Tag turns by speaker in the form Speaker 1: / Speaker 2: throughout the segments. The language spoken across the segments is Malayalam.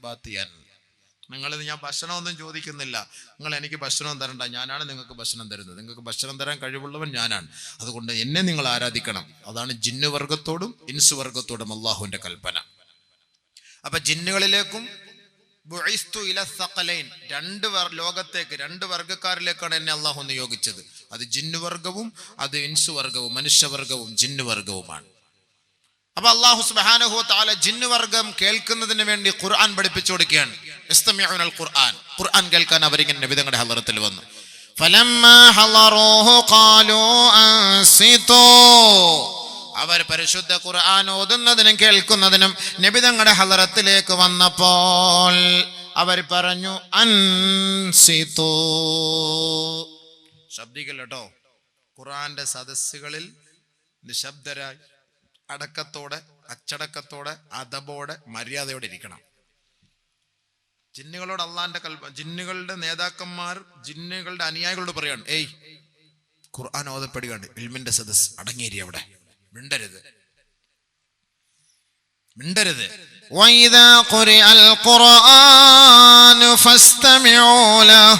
Speaker 1: ബാത്തിയൻ. നിങ്ങളിത് ഞാൻ ഭക്ഷണമൊന്നും ചോദിക്കുന്നില്ല. നിങ്ങൾ എനിക്ക് ഭക്ഷണം തരണ്ട. ഞാനാണ് നിങ്ങൾക്ക് ഭക്ഷണം തരുന്നത്. നിങ്ങൾക്ക് ഭക്ഷണം തരാൻ കഴിവുള്ളവൻ ഞാനാണ്. അതുകൊണ്ട് എന്നെ നിങ്ങൾ ആരാധിക്കണം. അതാണ് ജിന്നു വർഗത്തോടും ഇൻസു വർഗത്തോടും അള്ളാഹുവിന്റെ കൽപ്പന. അപ്പൊ ജിന്നുകളിലേക്കും രണ്ട് ലോകത്തേക്ക് രണ്ട് വർഗക്കാരിലേക്കാണ് എന്നെ അള്ളാഹു നിയോഗിച്ചത്. അത് ജിന്നു വർഗവും അത് ഇൻസു വർഗവും മനുഷ്യവർഗവും ജിന്നു അപ്പൊ അള്ളാഹു സുബാനഹു താല ജിന്നുവർഗം കേൾക്കുന്നതിന് വേണ്ടി ഖുർആൻ പഠിപ്പിച്ചു കൊടുക്കുകയാണ്. ഇസ്തമിയുനൽ ഖുർആൻ. ഖുർആൻ കേൾക്കാൻ അവരിങ്ങനെ വിധങ്ങളുടെ ഹലറത്തിൽ വന്നു. അവർ പരിശുദ്ധ ഖുർആൻ ഓതുന്നതിനും കേൾക്കുന്നതിനും നബിതങ്ങളുടെ ഹലറത്തിലേക്ക് വന്നപ്പോൾ അവർ പറഞ്ഞു അൻസിത്തോ ശബ്ദിക്കല്ലോ ഖുർആന്റെ സദസ്സുകളിൽ നിശബ്ദരായി അടക്കത്തോടെ അച്ചടക്കത്തോടെ അതബോടെ മര്യാദയോടെ ഇരിക്കണം ജിന്നുകളോട് അള്ളാന്റെ കൽപ്പ ജിന്നുകളുടെ നേതാക്കന്മാർ ജിന്നുകളുടെ അനുയായികളോട് പറയാണ് ഏയ് ഖുർആൻ ഓതപ്പെടുകയാണ് ഇൽമിന്റെ സദസ് അടങ്ങിയേരി അവിടെ മിണ്ടരുത് മിണ്ടരുത്
Speaker 2: وإذا قرئ القرآن فاستمعوا له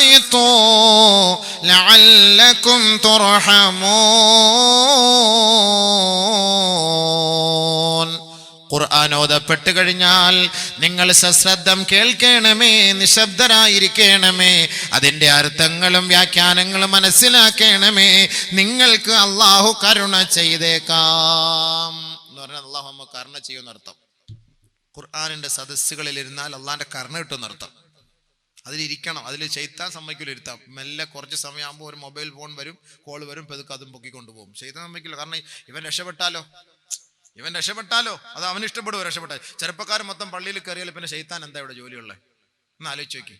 Speaker 2: وأنصتوا لعلكم ترحمون
Speaker 1: ഖുർആൻ കഴിഞ്ഞാൽ നിങ്ങൾ സശ്രദ്ധം കേൾക്കണമേ നിശബ്ദരായിരിക്കണമേ. അതിന്റെ അർത്ഥങ്ങളും വ്യാഖ്യാനങ്ങളും മനസ്സിലാക്കണമേ. നിങ്ങൾക്ക് അള്ളാഹു കരുണ ചെയ്തേക്കാം എന്ന് പറഞ്ഞാൽ അള്ളാഹു നമ്മ കരുണ ചെയ്യുമെന്നർത്ഥം ഖുർആാനിന്റെ സദസ്സുകളിൽ ഇരുന്നാൽ അള്ളാഹിന്റെ കരുണ കിട്ടുമെന്നർത്ഥം അതിലിരിക്കണം അതിൽ ചെയ്ത്താൻ സമ്മതിക്കില്ല ഇരുത്താം. മെല്ലെ കുറച്ച് സമയമാകുമ്പോൾ ഒരു മൊബൈൽ ഫോൺ വരും കോൾ വരും പെതുക്കെ അതും പൊക്കിക്കൊണ്ടുപോകും ചെയ്താൽ സമ്മതിക്കില്ല കാരണം ഇവൻ രക്ഷപ്പെട്ടാലോ? ഇവൻ രക്ഷപ്പെട്ടാലോ? അത് അവൻ ഇഷ്ടപ്പെടുവ രക്ഷപ്പെട്ടാൽ? ചെറുപ്പക്കാർ മൊത്തം പള്ളിയിൽ കയറിയാൽ പിന്നെ ശൈത്താൻ എന്താ ഇവിടെ ജോലിയുള്ളത്? ഒന്ന് ആലോചിച്ച് നോക്കി.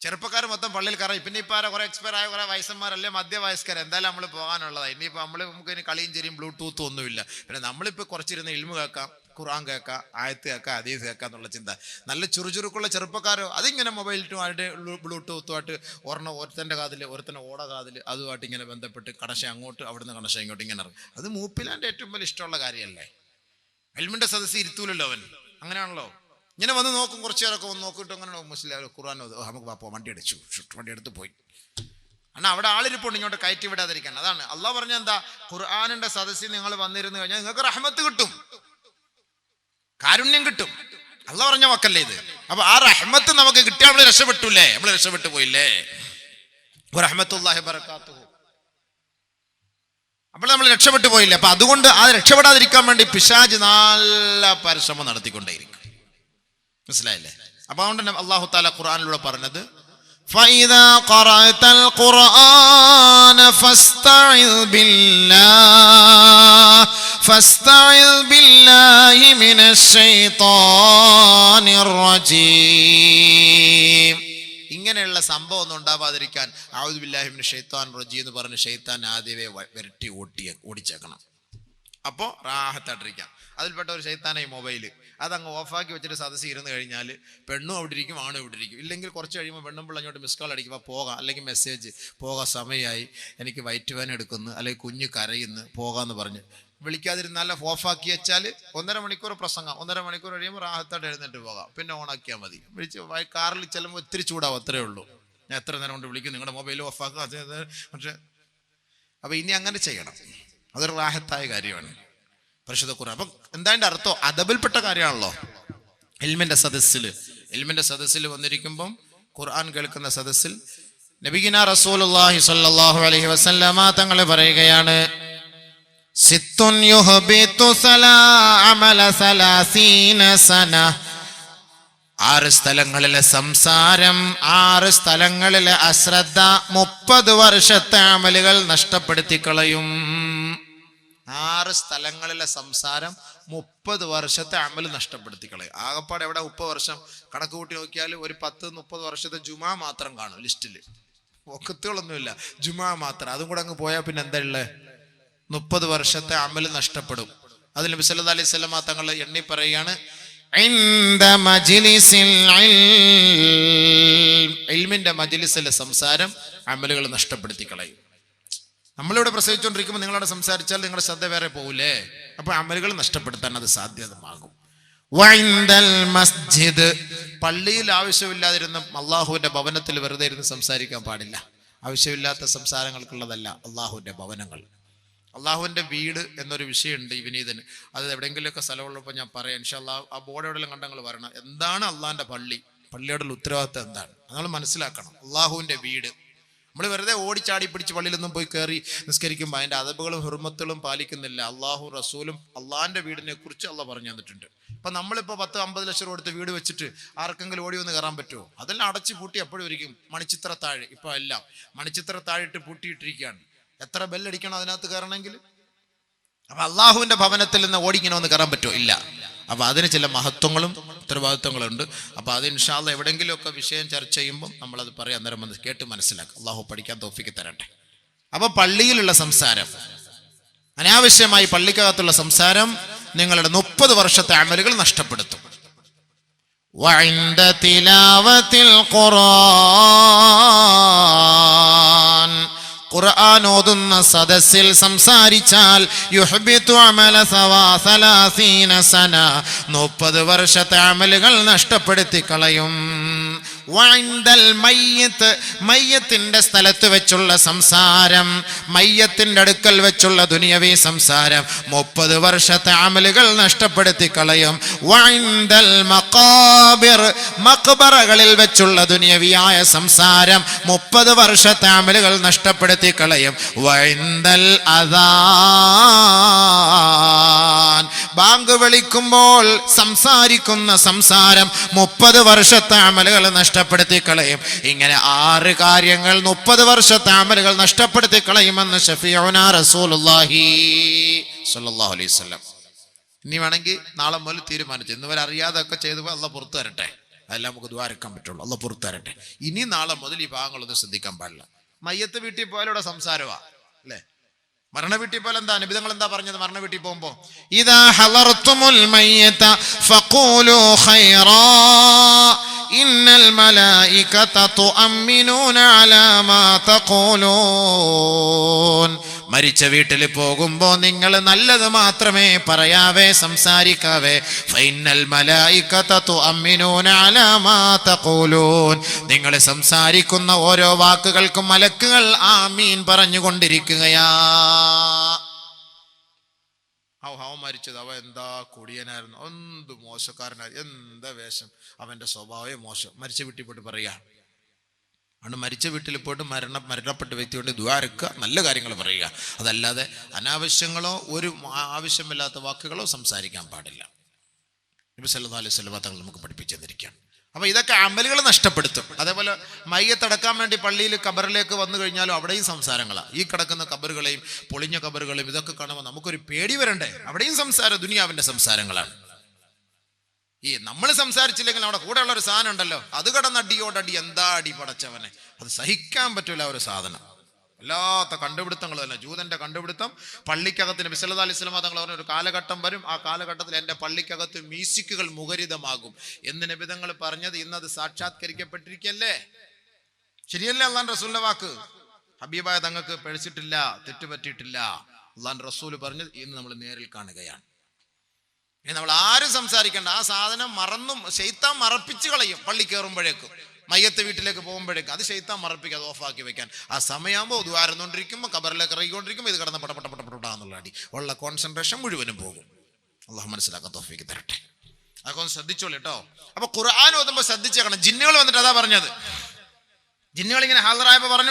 Speaker 1: ചെറുപ്പക്കാർ മൊത്തം പള്ളിയിൽ കയറി പിന്നെ ഇപ്പൊ ആരാ? കുറെ എക്സ്പയർ ആയ കുറെ വയസ്സന്മാരല്ലേ? മധ്യവയസ്കർ എന്തായാലും നമ്മൾ പോകാനുള്ളതാണ് ഇനിയിപ്പോ നമ്മൾ നമുക്ക് ഇനി കളിയും ചെരിയും ബ്ലൂടൂത്തും ഒന്നുമില്ല. പിന്നെ നമ്മളിപ്പോ കുറച്ചിരുന്ന് ഇൽമു കേൾക്കാം. ഖുറാൻ കേൾക്കാം ആയത്ത് കേൾക്കാം അതീസ് കേൾക്കാം എന്നുള്ള ചിന്ത. നല്ല ചുറുചുറുക്കുള്ള ചെറുപ്പക്കാരോ അതിങ്ങനെ മൊബൈലിട്ടുമായിട്ട് ബ്ലൂടൂത്തുമായിട്ട് ഒരെണ്ണം ഒരുത്തന്റെ കാതിൽ ഒരുത്തന്റെ ഓട കാതിൽ അതുമായിട്ട് ഇങ്ങനെ ബന്ധപ്പെട്ട് കണശ അങ്ങോട്ട് അവിടുന്ന് കണശ ഇങ്ങോട്ട് ഇങ്ങനെ ഇറങ്ങും. അത് മൂപ്പിലാന്റെ ഏറ്റവും വലിയ ഇഷ്ടമുള്ള കാര്യമല്ലേ? ഹെൽമിന്റെ സദസ്സിൽ ഇരുത്തൂലല്ലോ അവൻ. അങ്ങനെയാണല്ലോ? ഇങ്ങനെ വന്ന് നോക്കും കുറച്ച് നേരമൊക്കെ വന്ന് നോക്കിയിട്ട് അങ്ങനെ മുസ്ലിം ഖുർആൻ "ഓ, നമുക്ക് പാപ്പോ വണ്ടി അടിച്ചു വണ്ടി എടുത്ത് പോയി. കാരണം അവിടെ ആളിരിപ്പുണ്ട് ഇങ്ങോട്ട് കയറ്റി വിടാതിരിക്കാൻ. അതാണ്. അള്ളാഹ് പറഞ്ഞ എന്താ? ഖുർആാനിന്റെ സദസ്സിൽ നിങ്ങൾ വന്നിരുന്നു കഴിഞ്ഞാൽ നിങ്ങൾക്ക് റഹ്മത്ത് കിട്ടും. കാരുണ്യം കിട്ടും. അല്ല പറഞ്ഞ വാക്കല്ലേ ഇത്? അപ്പൊ ആ റഹ്മത്ത് നമുക്ക് കിട്ടിയാൽ നമ്മൾ രക്ഷപ്പെട്ടില്ലേ? നമ്മൾ രക്ഷപ്പെട്ടു പോയില്ലേ? റഹ്മത്തുല്ലാഹി അപ്പോൾ നമ്മൾ രക്ഷപ്പെട്ടു പോയില്ല? അപ്പൊ അതുകൊണ്ട് ആ രക്ഷപ്പെടാതിരിക്കാൻ വേണ്ടി പിശാജ് നല്ല പരിശ്രമം നടത്തിക്കൊണ്ടേയിരിക്കും. മനസ്സിലായില്ലേ? അപ്പൊ അതുകൊണ്ട് തന്നെ അള്ളാഹു താല ഖുറാനിലൂടെ പറഞ്ഞത്
Speaker 2: ഖുർആൻ فاستعذ بالله فاستعذ بالله من الشيطان الرجيم
Speaker 1: ഇങ്ങനെയുള്ള സംഭവം ഒന്നും ഉണ്ടാവാതിരിക്കാൻ ആവുദുബില്ലാഹിമിന് ഷെയ്ത്താൻ റജി എന്ന് പറഞ്ഞ് ഷെയ്ത്താൻ ആദ്യമേ വ- വിരട്ടി ഓട്ടിയ ഓടിച്ചേക്കണം അപ്പോൾ റാഹത്തായിട്ടിരിക്കാം അതിൽപ്പെട്ട ഒരു ഷെയ്ത്താന ഈ മൊബൈല് അതങ്ങ് ഓഫാക്കി വെച്ചിട്ട് സദസ്സിൽ ഇരുന്ന് കഴിഞ്ഞാൽ പെണ്ണും അവിടെ ഇരിക്കും ആണും ഇവിടെ ഇരിക്കും ഇല്ലെങ്കിൽ കുറച്ച് കഴിയുമ്പോൾ പെണ്ണും പിള്ള അങ്ങോട്ട് മിസ് കോൾ അടിക്കുമ്പോൾ പോകാം അല്ലെങ്കിൽ മെസ്സേജ് പോകാൻ സമയമായി എനിക്ക് വയറ്റ് വേന എടുക്കുന്നു അല്ലെങ്കിൽ കുഞ്ഞ് കരയുന്നു പോകാമെന്ന് പറഞ്ഞ് വിളിക്കാതിരുന്നാൽ ഓഫാക്കി വെച്ചാൽ ഒന്നര മണിക്കൂർ പ്രസംഗം. ഒന്നര മണിക്കൂർ കഴിയുമ്പോൾ റാഹത്തായിട്ട് എഴുന്നേറ്റ് പോകാം. പിന്നെ ഓണാക്കിയാൽ മതി. വിളിച്ച് കാറിൽ ചെല്ലുമ്പോൾ ഒത്തിരി ചൂടാവും അത്രേ ഉള്ളൂ. ഞാൻ എത്ര നേരം കൊണ്ട് വിളിക്കും? നിങ്ങളുടെ മൊബൈൽ ഓഫാക്കുക പക്ഷേ അപ്പോൾ ഇനി അങ്ങനെ ചെയ്യണം. അതൊരു റാഹത്തായ കാര്യമാണ്. പരിശുദ്ധ ഖുർആൻ. അപ്പം എന്താ അതിന്റെ അർത്ഥം? അതബിൽപ്പെട്ട കാര്യമാണല്ലോ. എൽമിന്റെ സദസ്സിൽ എൽമിന്റെ സദസ്സിൽ വന്നിരിക്കുമ്പം ഖുർആൻ കേൾക്കുന്ന സദസ്സിൽ നബിഗിന റസൂലുള്ളാഹി സ്വല്ലല്ലാഹു അലൈഹി വസല്ലമ തങ്ങളെ പറയുകയാണ്
Speaker 2: സിത്തുൻ يهبط സലാ عمل سلاسين സന.
Speaker 1: ആറ് സ്ഥലങ്ങളിലെ സംസാരം ആറ് സ്ഥലങ്ങളിലെ അശ്രദ്ധ
Speaker 2: മുപ്പത് വർഷത്തെ അമലുകൾ നഷ്ടപ്പെടുത്തി കളയും
Speaker 1: ആറ് സ്ഥലങ്ങളിലെ സംസാരം മുപ്പത് വർഷത്തെ അമൽ നഷ്ടപ്പെടുത്തി കളയും ആകപ്പാടെ എവിടെ മുപ്പത് വർഷം? കണക്ക് കൂട്ടി നോക്കിയാൽ ഒരു പത്ത് മുപ്പത് വർഷത്തെ ജുമാ മാത്രം കാണും ലിസ്റ്റിൽ ഒക്കത്തുകളൊന്നുമില്ല ജുമാ മാത്രം. അതും കൂടെ അങ്ങ് പോയാൽ പിന്നെ എന്താ ഉള്ളത് മുപ്പത് വർഷത്തെ അമൽ നഷ്ടപ്പെടും. അതിൽ നബി സല്ലു അലൈഹി സ്വലമ തങ്ങൾ എണ്ണി പറയുകയാണ് ഇൽമിന്റെ മജിലിസിലെ സംസാരം അമലുകൾ നഷ്ടപ്പെടുത്തി കളയും നമ്മളിവിടെ പ്രസവിച്ചുകൊണ്ടിരിക്കുമ്പോൾ നിങ്ങളവിടെ സംസാരിച്ചാൽ നിങ്ങളുടെ ശ്രദ്ധ വേറെ പോകില്ലേ അപ്പൊ അമലുകൾ നഷ്ടപ്പെടുത്താൻ അത് സാധ്യതമാകും.
Speaker 2: മസ്ജിദ്.
Speaker 1: പള്ളിയിൽ ആവശ്യമില്ലാതിരുന്ന അള്ളാഹുവിന്റെ ഭവനത്തിൽ വെറുതെ ഇരുന്ന് സംസാരിക്കാൻ പാടില്ല. ആവശ്യമില്ലാത്ത സംസാരങ്ങൾക്കുള്ളതല്ല അള്ളാഹുവിന്റെ ഭവനങ്ങൾ. അള്ളാഹുവിന്റെ വീട് എന്നൊരു വിഷയമുണ്ട് ഈ വിനീതന് അത് എവിടെയെങ്കിലുമൊക്കെ സ്ഥലമുള്ളപ്പോൾ ഞാൻ പറയാം ഇൻഷാല്ലാ ആ ബോർഡ് കണ്ടങ്ങൾ വരണം. എന്താണ് അള്ളാഹിന്റെ പള്ളി? പള്ളിയോടുള്ള ഉത്തരവാദിത്തം എന്താണ്? നമ്മൾ മനസ്സിലാക്കണം അള്ളാഹുവിന്റെ വീട്. നമ്മൾ വെറുതെ ഓടിച്ചാടി പിടിച്ച് പള്ളിയിലൊന്നും പോയി കയറി നിസ്കരിക്കുമ്പോൾ അതിന്റെ അതബുകളും ഹുർമത്തുകളും പാലിക്കുന്നില്ല. അള്ളാഹു റസൂലും അള്ളാഹിന്റെ വീടിനെ കുറിച്ച് അള്ള പറഞ്ഞു തന്നിട്ടുണ്ട്. ഇപ്പം നമ്മളിപ്പോൾ പത്ത് അമ്പത് ലക്ഷം രൂപ എടുത്ത് വീട് വെച്ചിട്ട് ആർക്കെങ്കിലും ഓടി വന്ന് കയറാൻ പറ്റുമോ? അതെല്ലാം അടച്ചു പൂട്ടി എപ്പോഴും ഇരിക്കും. മണിച്ചിത്ര താഴെ ഇപ്പോൾ എല്ലാം മണിച്ചിത്ര താഴിട്ട് പൂട്ടിയിട്ടിരിക്കുകയാണ്. എത്ര ബെല്ലടിക്കണം അതിനകത്ത് കയറണമെങ്കിൽ അപ്പൊ അള്ളാഹുവിന്റെ ഭവനത്തിൽ നിന്ന് ഓടിങ്ങനെ ഒന്ന് കയറാൻ പറ്റുമോ ഇല്ല അപ്പൊ അതിന് ചില മഹത്വങ്ങളും ഉത്തരവാദിത്വങ്ങളും ഉണ്ട് അപ്പൊ അത് ഇൻഷാല്ല എവിടെയെങ്കിലുമൊക്കെ വിഷയം ചർച്ച ചെയ്യുമ്പോൾ നമ്മളത് പറയാം അന്നേരം വന്ന് കേട്ട് മനസ്സിലാക്കും അള്ളാഹു പഠിക്കാൻ തോഫിക്ക് തരട്ടെ അപ്പൊ പള്ളിയിലുള്ള സംസാരം അനാവശ്യമായി പള്ളിക്കകത്തുള്ള സംസാരം നിങ്ങളുടെ മുപ്പത് വർഷത്തെ അമലുകൾ നഷ്ടപ്പെടുത്തും
Speaker 2: وعند تلاوة القرآن ഖുർആൻ ഓതുന്ന സദസ്സിൽ സംസാരിച്ചാൽ സന. മുപ്പത് വർഷത്തെ അമലുകൾ നഷ്ടപ്പെടുത്തി കളയും വഇൻദൽ മയ്യത്ത് മയ്യത്തിന്റെ സ്ഥലത്ത് വെച്ചുള്ള സംസാരം മയ്യത്തിന്റെ അടുക്കൽ വെച്ചുള്ള ദുനിയവി സംസാരം. മുപ്പത് വർഷത്തെ അമലുകൾ നഷ്ടപ്പെടുത്തി കളയും. വൈന്തൽ മക്കാബിർ മക്ബറകളിൽ വെച്ചുള്ള ദുനിയവിയായ സംസാരം മുപ്പത് വർഷത്തെ അമലുകൾ നഷ്ടപ്പെടുത്തി കളയും. വൈന്തൽ അതാൻ ബാങ്ക് വിളിക്കുമ്പോൾ സംസാരിക്കുന്ന സംസാരം മുപ്പത് വർഷത്തെ അമലുകൾ നഷ്ടപ്പെടുത്തി കളയും. ഇങ്ങനെ ആറ് കാര്യങ്ങൾ മുപ്പത് വർഷത്തെ അമലുകൾ നഷ്ടപ്പെടുത്തി കളയുമെന്ന് ഷഫിയോന സ്വല്ലല്ലാഹു അലൈഹി
Speaker 1: ഇനി വേണമെങ്കിൽ നാളെ മുതൽ തീരുമാനിച്ചു ഇന്ന് വരെ അറിയാതൊക്കെ ചെയ്തു അല്ല പുറത്തു തരട്ടെ അതെല്ലാം നമുക്ക് ദ്വാരക്കാൻ പറ്റുള്ളൂ. അല്ല പുറത്തു തരട്ടെ ഇനി നാളെ മുതൽ ഈ ഭാഗങ്ങളൊന്നും ശ്രദ്ധിക്കാൻ പാടില്ല. മയ്യത്ത് വീട്ടിൽ പോയാലും ഇവിടെ സംസാരമാ. അല്ലേ? മരണ പോലെ എന്താ നിബിതങ്ങൾ എന്താ പറഞ്ഞത് മരണ വീട്ടിൽ പോകുമ്പോ
Speaker 2: ഇതാ ഹലർത്തുമുൽ മയ്യത ഫഖൂലു ഖൈറാ ഇന്നൽ മലായികത തുഅമ്മിനൂന അലാ മാ തഖൂലൂൻ. മരിച്ച വീട്ടിൽ പോകുമ്പോ നിങ്ങൾ നല്ലത് മാത്രമേ പറയാവേ സംസാരിക്കാവേ. ഫൈനൽ നിങ്ങൾ സംസാരിക്കുന്ന ഓരോ വാക്കുകൾക്കും മലക്കുകൾ ആമീൻ പറഞ്ഞുകൊണ്ടിരിക്കുകയാ.
Speaker 1: മരിച്ചത്. അവ എന്താ കൊടിയനായിരുന്നു? എന്ത് മോശക്കാരനായിരുന്നു എന്താ വേഷം? അവന്റെ സ്വഭാവം മോശം. മരിച്ച വീട്ടിൽ പോയിട്ട് പറയാ. അതുകൊണ്ട് മരിച്ച വീട്ടിൽ പോയിട്ട് മരണ മരണപ്പെട്ട വ്യക്തിയോട് ദ്വാരക്കുക നല്ല കാര്യങ്ങൾ പറയുക. അതല്ലാതെ അനാവശ്യങ്ങളോ ഒരു ആവശ്യമില്ലാത്ത വാക്കുകളോ സംസാരിക്കാൻ പാടില്ല. നബി സല്ലല്ലാഹു അലൈഹി വസല്ലം തങ്ങൾ നമുക്ക് പഠിപ്പിച്ചു തന്നിരിക്കുകയാണ്. അപ്പോൾ ഇതൊക്കെ അമലുകൾ നഷ്ടപ്പെടുത്തും. അതേപോലെ മയ്യത്തടക്കാൻ വേണ്ടി പള്ളിയിൽ കബറിലേക്ക് വന്നു കഴിഞ്ഞാലും അവിടെയും സംസാരങ്ങളാണ് ഈ കിടക്കുന്ന കബറുകളെയും പൊളിഞ്ഞ കബറുകളെയും ഇതൊക്കെ കാണുമ്പോൾ നമുക്കൊരു പേടി വരണ്ടേ? അവിടെയും സംസാരം ദുനിയാവിന്റെ സംസാരങ്ങളാണ്. ഈ നമ്മൾ സംസാരിച്ചില്ലെങ്കിൽ അവിടെ കൂടെ ഉള്ള ഒരു സാധനം ഉണ്ടല്ലോ. അത് കടന്ന് അടിയോടടി എന്താ അടി പടച്ചവനെ? അത് സഹിക്കാൻ പറ്റൂല ഒരു സാധനം. വല്ലാത്ത കണ്ടുപിടുത്തങ്ങൾ തന്നെ. ജൂതന്റെ കണ്ടുപിടുത്തം പള്ളിക്കകത്തിന് ബിസലത് അലി സ്വലമ തങ്ങൾ പറഞ്ഞ ഒരു കാലഘട്ടം വരും. ആ കാലഘട്ടത്തിൽ എന്റെ പള്ളിക്കകത്ത് മ്യൂസിക്കുകൾ മുഖരിതമാകും എന്ന് നിബിധങ്ങൾ പറഞ്ഞത് ഇന്നത് സാക്ഷാത്കരിക്കപ്പെട്ടിരിക്കല്ലേ? ശരിയല്ലേ അള്ളാൻ റസൂലിന്റെ വാക്ക്? ഹബീബായ തങ്ങൾക്ക് പഴിച്ചിട്ടില്ല തെറ്റുപറ്റിയിട്ടില്ല. അള്ളാൻ റസൂൽ പറഞ്ഞത് ഇന്ന് നമ്മൾ നേരിൽ കാണുകയാണ്. ഇനി നമ്മൾ ആരും സംസാരിക്കേണ്ട. ആ സാധനം മറന്നും ശൈത്താൻ മറപ്പിച്ച് കളയും. പള്ളി കയറുമ്പോഴേക്കും മയ്യത്ത് വീട്ടിലേക്ക് പോകുമ്പോഴേക്കും. അത് ശൈത്താൻ മറപ്പിക്കും അത് ഓഫാക്കി വെക്കാൻ. ആ സമയമാകുമ്പോൾ ദ്വാരന്നുകൊണ്ടിരിക്കുമ്പോൾ കബറിലേക്ക് ഇറങ്ങിക്കൊണ്ടിരിക്കുമ്പോൾ ഇത് കിടന്ന് പടപട പടപടാ അടി. ഉള്ള കോൺസെൻട്രേഷൻ മുഴുവനും പോകും. അള്ളാഹു മനസ്സിലാക്കാൻ തോഫിക്ക് തരട്ടെ. അതൊക്കെ ഒന്ന് ശ്രദ്ധിച്ചോളൂ കേട്ടോ അപ്പൊ ഖുർആൻ ഓതുമ്പോൾ ശ്രദ്ധിച്ചേക്കണം. ജിന്നുകൾ വന്നിട്ട് അതാ പറഞ്ഞത്. ജിന്നുകൾ ഇങ്ങനെ ഹാജറായപ്പോൾ പറഞ്ഞു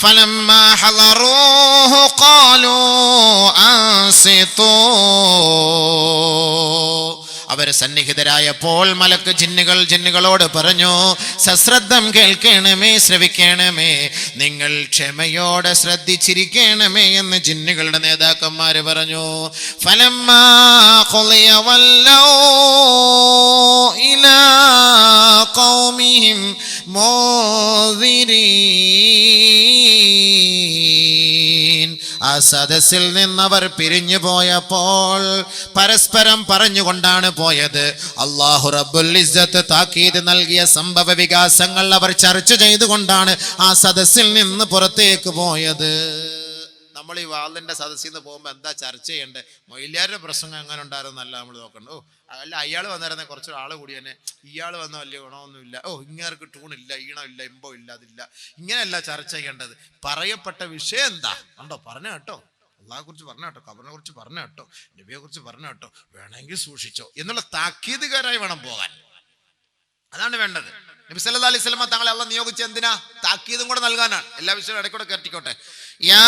Speaker 2: فلما حضروه قالوا أنصتوا അവര് സന്നിഹിതരായപ്പോൾ മലക്ക് ജിന്നുകൾ ജിന്നുകളോട് പറഞ്ഞു സശ്രദ്ധം കേൾക്കണമേ ശ്രവിക്കണമേ നിങ്ങൾ ക്ഷമയോടെ ശ്രദ്ധിച്ചിരിക്കണമേ എന്ന് ജിന്നുകളുടെ നേതാക്കന്മാര് പറഞ്ഞു ഫലമ്മാ ഖുളിയ വല്ലൗ ഇലാ قومهم ആ സദസ്സിൽ നിന്നവർ പിരിഞ്ഞു പോയപ്പോൾ പരസ്പരം പറഞ്ഞുകൊണ്ടാണ് പോയത്. അള്ളാഹു റബ്ബുൽ ഇസ്സത്ത് താക്കീത് നൽകിയ സംഭവ വികാസങ്ങൾ അവർ ചർച്ച ചെയ്തുകൊണ്ടാണ് ആ സദസ്സിൽ നിന്ന് പുറത്തേക്ക് പോയത്. ഈ വാളിന്റെ സദസ്സിൽ നിന്ന് പോകുമ്പോൾ എന്താ ചർച്ച ചെയ്യേണ്ടത് മൊയിലാരുടെ പ്രസംഗം എങ്ങനെ ഉണ്ടായിരുന്നല്ല നമ്മൾ നോക്കണ്ട. ഓ അല്ല അയാൾ വന്നിരുന്ന കുറച്ച് ആൾ കൂടി തന്നെ ഇയാൾ വന്ന വലിയ ഗുണമൊന്നുമില്ല. ഓ ഇങ്ങേർക്ക് ടൂണില്ല ഈണമില്ല ഇമ്പോ ഇല്ല അതില്ല ഇങ്ങനെയല്ല ചർച്ച ചെയ്യേണ്ടത്. പറയപ്പെട്ട വിഷയം എന്താ? ഉണ്ടോ പറഞ്ഞ കേട്ടോ. അള്ളാഹെ കുറിച്ച് പറഞ്ഞ കേട്ടോ കബറിനെ കുറിച്ച് പറഞ്ഞ കേട്ടോ നബിയെ കുറിച്ച് പറഞ്ഞ കേട്ടോ. വേണമെങ്കിൽ സൂക്ഷിച്ചോ. എന്നുള്ള താക്കീതുകാരായി വേണം പോകാൻ. അതാണ് വേണ്ടത്. നബി സല്ലല്ലാഹു അലൈഹി സ്വലമ തങ്ങളെ അള്ള നിയോഗിച്ച എന്തിനാ? താക്കീതും കൂടെ നൽകാനാണ്. എല്ലാ വിഷയവും ഇടയ്ക്കൂടെ കയറ്റിക്കോട്ടെ
Speaker 1: يا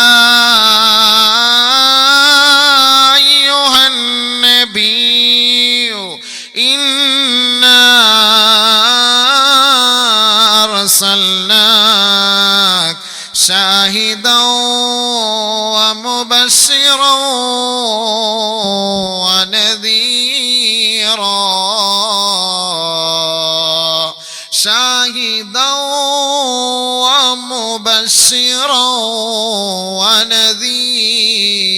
Speaker 1: شاهدا ومبشرا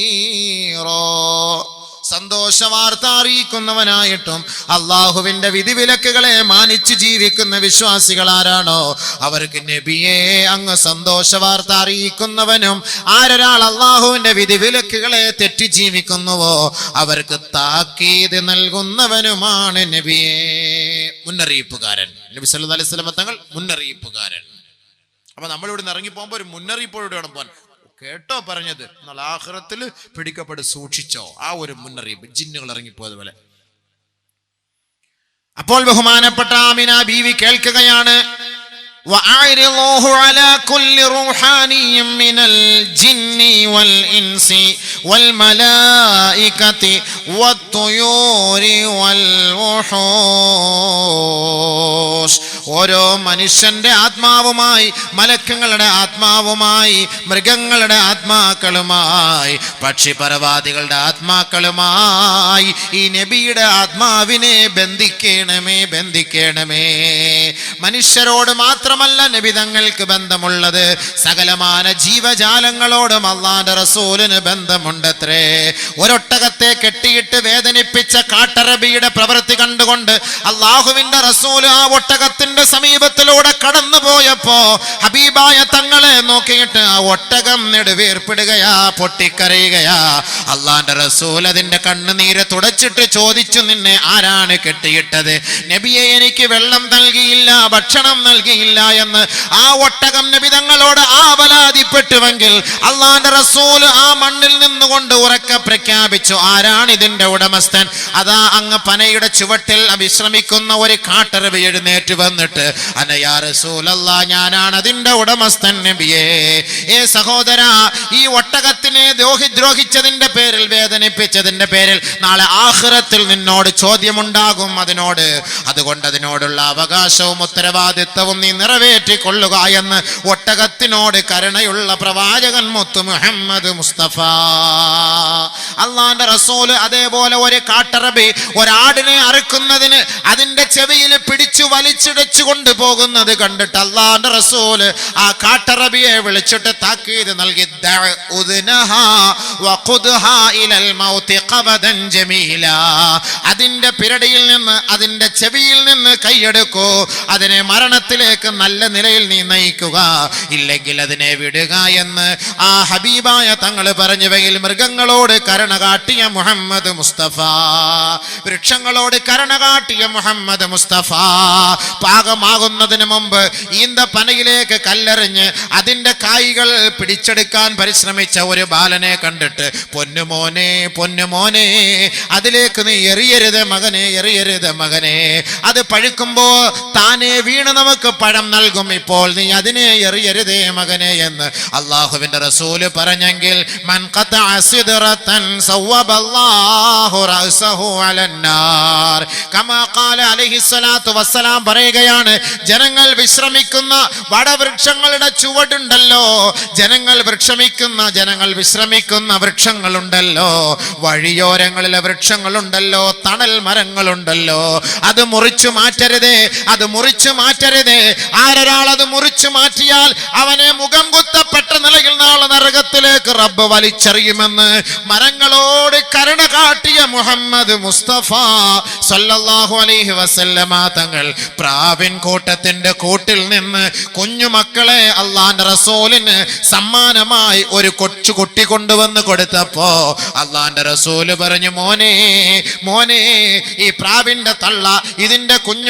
Speaker 1: ونذيرا സന്തോഷ വാർത്ത അറിയിക്കുന്നവനായിട്ടും അള്ളാഹുവിന്റെ വിധിവിലക്കുകളെ മാനിച്ചു ജീവിക്കുന്ന വിശ്വാസികൾ ആരാണോ അവർക്ക് നബിയെ അങ്ങ് സന്തോഷ വാർത്ത അറിയിക്കുന്നവനും ആരൊരാൾ അള്ളാഹുവിന്റെ വിധിവിലക്കുകളെ തെറ്റി ജീവിക്കുന്നുവോ അവർക്ക് താക്കീത് നൽകുന്നവനുമാണ് നബിയെ മുന്നറിയിപ്പുകാരൻ നബി സല്ലല്ലാഹു അലൈഹി വസല്ലം തങ്ങൾ മുന്നറിയിപ്പുകാരൻ അപ്പൊ നമ്മൾ ഇവിടെ നിന്ന് ഇറങ്ങി പോകുമ്പോൾ ഒരു മുന്നറിയിപ്പോടെ വേണം പോകാൻ കേട്ടോ പറഞ്ഞത് എന്നാൽ ആഹ്റത്തിൽ പിടിക്കപ്പെട്ട് സൂക്ഷിച്ചോ ആ ഒരു മുന്നറിയിപ്പ് ജിന്നുകൾ ഇറങ്ങിപ്പോയതുപോലെ അപ്പോൾ ബഹുമാനപ്പെട്ട ആമിന ബീവി കേൾക്കുകയാണ് وأعرضوه على كل روحاني من الجن والإنس والملائكة والطيور والوحوش ഓരോ മനുഷ്യന്റെ ആത്മാവുമായി മലക്കങ്ങളുടെ ആത്മാവുമായി മൃഗങ്ങളുടെ ആത്മാക്കളുമായി പക്ഷിപരവാദികളുടെ ആത്മാക്കളുമായി ഈ നബിയുടെ ആത്മാവിനെ ബന്ധിക്കണമേ ബന്ധിക്കണമേ. മനുഷ്യരോട് മാത്രമല്ല നബി തങ്ങൾക്ക് ബന്ധമുള്ളത്. സകലമാന ജീവജാലങ്ങളോടും അള്ളാന്റെ റസൂലിന് ബന്ധമുണ്ടത്രേ. ഒരൊട്ടകത്തെ കെട്ടിയിട്ട് വേദനിപ്പിച്ച കാട്ടറബിയുടെ പ്രവൃത്തി കണ്ടുകൊണ്ട് അള്ളാഹുവിന്റെ റസൂൽ ആ ഒട്ടകത്തിന്റെ സമീപത്തിലൂടെ കടന്നു പോയപ്പോ ഹബീബായ തങ്ങളെ നോക്കിയിട്ട് ആ ഒട്ടകം നെടുവേർപ്പിടുകയാ പൊട്ടിക്കരയുകയാ. അള്ളാന്റെ റസൂൽ അതിന്റെ കണ്ണുനീര് തുടച്ചിട്ട് ചോദിച്ചു നിന്നെ ആരാണ് കെട്ടിയിട്ടത്? നബിയെ എനിക്ക് വെള്ളം നൽകിയില്ല ഭക്ഷണം നൽകിയില്ല എന്ന്. ആ ഒട്ടകം നബി തങ്ങളോട് ആവലാതിപ്പെട്ടുവെങ്കിൽ അള്ളാന്റെ റസൂൽ ആ മണ്ണിൽ നിന്നുകൊണ്ട് ഉറക്കെ പ്രഖ്യാപിച്ചു ആരാണ് ഇതിന്റെ ഉടമസ്ഥൻ? അതാ അങ്ങ് പനയുടെ ചുവട്ടിൽ വിശ്രമിക്കുന്ന ഒരു കാട്ടറിവ് എഴുന്നേറ്റ് വന്നിട്ട് റസൂലല്ല ഞാനാണ് അതിന്റെ ഉടമസ്ഥൻ നബിയേ. ഏ സഹോദര ഈ ഒട്ടകത്തിനെ ദ്രോഹി ദ്രോഹിച്ചതിന്റെ പേരിൽ വേദനിപ്പിച്ചതിന്റെ പേരിൽ നാളെ ആഹ്റത്തിൽ നിന്നോട് ചോദ്യമുണ്ടാകും അതിനോട്. അതുകൊണ്ട് അതിനോടുള്ള അവകാശവും ഉത്തരവാദിത്വവും നീ നിറവേറ്റിക്കൊള്ളുക എന്ന് ഒട്ടകത്തിനോട് കരുണയുള്ള പ്രവാചകൻ മുത്തു മുഹമ്മദ് മുസ്തഫ. അള്ളാന്റെ റസൂൽ അതേപോലെ ഒരു കാട്ടറബി ഒരാടിനെ അറുക്കുന്നതിന് അതിന്റെ ചെവിയിൽ പിടിച്ചു വലിച്ചിടച്ചു കൊണ്ടുപോകുന്നത് കണ്ടിട്ട് അള്ളാന്റെ റസൂൽ ആ കാട്ടറബിയെ വിളിച്ചിട്ട് താക്കീത് നൽകി അതിന്റെ പിരടിയിൽ നിന്ന് അതിന്റെ ചെവിയിൽ നിന്ന് കൈയെടുക്കൂ അതിനെ മരണത്തിലേക്ക് നല്ല നിലയിൽ നീ നയിക്കുക. ഇല്ലെങ്കിൽ അതിനെ വിടുക എന്ന് ആ ഹബീബായ തങ്ങൾ പറഞ്ഞുവെങ്കിൽ മൃഗങ്ങളോട് കരുണ കാട്ടിയ മുഹമ്മദ് മുസ്തഫ. വൃക്ഷങ്ങളോട് കരുണ കാട്ടിയ മുഹമ്മദ് മുസ്തഫ. പാകമാകുന്നതിന് മുമ്പ് ഈന്തപ്പനയിലേക്ക് കല്ലെറിഞ്ഞ് അതിന്റെ കായ്കൾ പിടിച്ചെടുക്കാൻ പരിശ്രമിച്ച ഒരു ബാലനെ കണ്ടിട്ട് പൊന്നുമോനെ പൊന്നുമോനെ അതിലേക്ക് നീ എറിയരുത് മകനെ എറിയരുത് മകനെ. അത് പഴുക്കുമ്പോൾ താനെ വീണ് നമുക്ക് പഴം നൽകും. ഇപ്പോൾ നീ അതിനെ എറിയരുതേ മകനെ എന്ന് അള്ളാഹുവിന്റെ റസൂൽ പറഞ്ഞെങ്കിൽ മൻ ഖതഅ പറയുകയാണ് ജനങ്ങൾ വിശ്രമിക്കുന്ന വടവൃക്ഷങ്ങളുടെ ചുവടുണ്ടല്ലോ. ജനങ്ങൾ വൃക്ഷമിക്കുന്ന ജനങ്ങൾ വിശ്രമിക്കുന്ന വൃക്ഷങ്ങളുണ്ടല്ലോ. വഴിയോരങ്ങളിലെ വൃക്ഷങ്ങളുണ്ടല്ലോ. തണൽ മരങ്ങളുണ്ടല്ലോ. അത് മുറിച്ചു മാറ്റരുതേ. അത് മുറിച്ചു മാറ്റരുതേ. ആരൊരാൾ അത് മുറിച്ചു മാറ്റിയാൽ അവനെ മുഖം കുത്തപ്പെട്ട നിലയിൽ നാളെ നരകത്തിലേക്ക് റബ്ബ് വലിച്ചെറിയുമെന്ന് മരങ്ങളോട് കരുണ കാട്ടിയ മുഹമ്മദ് മുസ്തഫ സല്ലല്ലാഹു അലൈഹി വസല്ലമ തങ്ങൾ പ്രാവിൻ കൂട്ടത്തിന്റെ കൂട്ടിൽ നിന്ന് കുഞ്ഞുമക്കളെ അള്ളാന്റെ റസൂലിന് സമ്മാനമായി ഒരു കൊച്ചു കുട്ടി കൊണ്ടുവന്ന് കൊടുത്തപ്പോ അള്ളാന്റെ റസൂൽ പറഞ്ഞു മോനെ മോനെ ഈ പ്രാവിന്റെ തള്ള ഇതിന്റെ കുഞ്ഞു